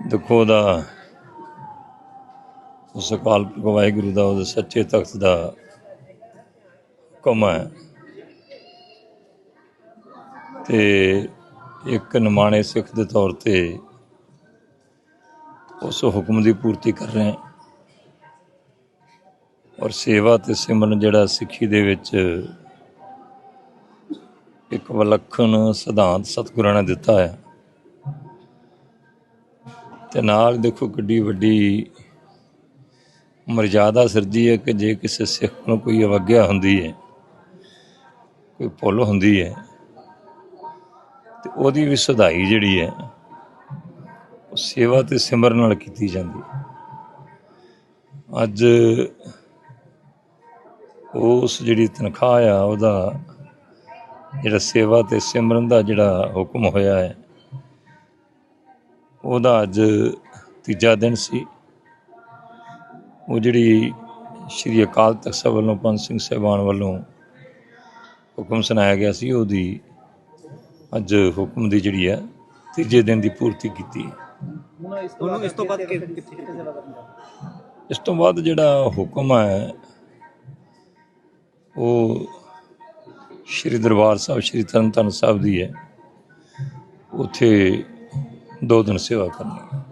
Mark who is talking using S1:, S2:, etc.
S1: ਦੇਖੋ ਦਾ ਉਸ ਅਕਾਲ ਪੁਰਖ ਵਾਹਿਗੁਰੂ ਦਾ, ਉਹਦੇ ਸੱਚੇ ਤਖਤ ਦਾ ਹੁਕਮ ਹੈ। ਤੇ ਇੱਕ ਨਿਮਾਣੇ ਸਿੱਖ ਦੇ ਤੌਰ ਤੇ ਉਸ ਹੁਕਮ ਦੀ ਪੂਰਤੀ ਕਰ ਰਹੇ ਹਾਂ। ਔਰ ਸੇਵਾ ਤੇ ਸਿਮਰਨ ਜਿਹੜਾ ਸਿੱਖੀ ਦੇ ਵਿੱਚ ਇੱਕ ਵਿਲੱਖਣ ਸਿਧਾਂਤ ਸਤਿਗੁਰਾਂ ਨੇ ਦਿੱਤਾ ਹੈ। ਤੇ ਨਾਲ ਦੇਖੋ ਕਿੱਡੀ ਵੱਡੀ ਮਰਜ਼ਾਦਾ ਸਿਰਜੀ ਹੈ ਕਿ ਜੇ ਕਿਸੇ ਸਿੱਖ ਨੂੰ ਕੋਈ ਅਵਗਿਆ ਹੁੰਦੀ ਹੈ, ਕੋਈ ਭੁੱਲ ਹੁੰਦੀ ਹੈ, ਤੇ ਉਹਦੀ ਵੀ ਸੁਧਾਈ ਜਿਹੜੀ ਹੈ, ਉਹ ਸੇਵਾ ਤੇ ਸਿਮਰਨ ਨਾਲ ਕੀਤੀ ਜਾਂਦੀ ਹੈ। ਅੱਜ ਉਸ ਜਿਹੜੀ ਤਨਖਾਹ ਆ, ਉਹਦਾ ਜਿਹੜਾ ਸੇਵਾ ਤੇ ਸਿਮਰਨ ਦਾ ਜਿਹੜਾ ਹੁਕਮ ਹੋਇਆ ਹੈ ਉਹਦਾ ਅੱਜ ਤੀਜਾ ਦਿਨ ਸੀ। ਉਹ ਜਿਹੜੀ ਸ਼੍ਰੀ ਅਕਾਲ ਤਖਤ ਸਾਹਿਬ ਵੱਲੋਂ ਪੰਜ ਸਿੰਘ ਸਾਹਿਬਾਨ ਵੱਲੋਂ ਹੁਕਮ ਸੁਣਾਇਆ ਗਿਆ ਸੀ ਉਹਦੀ ਅੱਜ ਹੁਕਮ ਦੀ ਜਿਹੜੀ ਹੈ ਤੀਜੇ ਦਿਨ ਦੀ ਪੂਰਤੀ ਕੀਤੀ
S2: ਉਹਨੂੰ ਇਸ ਤੋਂ ਬਾਅਦ ਕਿ- ਕਿੱਥੇ
S1: ਇਸ ਤੋਂ ਬਾਅਦ ਜਿਹੜਾ ਹੁਕਮ ਹੈ ਉਹ ਸ਼੍ਰੀ ਦਰਬਾਰ ਸਾਹਿਬ ਸ਼੍ਰੀ ਤਰਨਤਾਰਨ ਸਾਹਿਬ ਦੀ ਹੈ। ਉੱਥੇ ਦੋ ਦਿਨ ਸੇਵਾ ਕਰਨੀ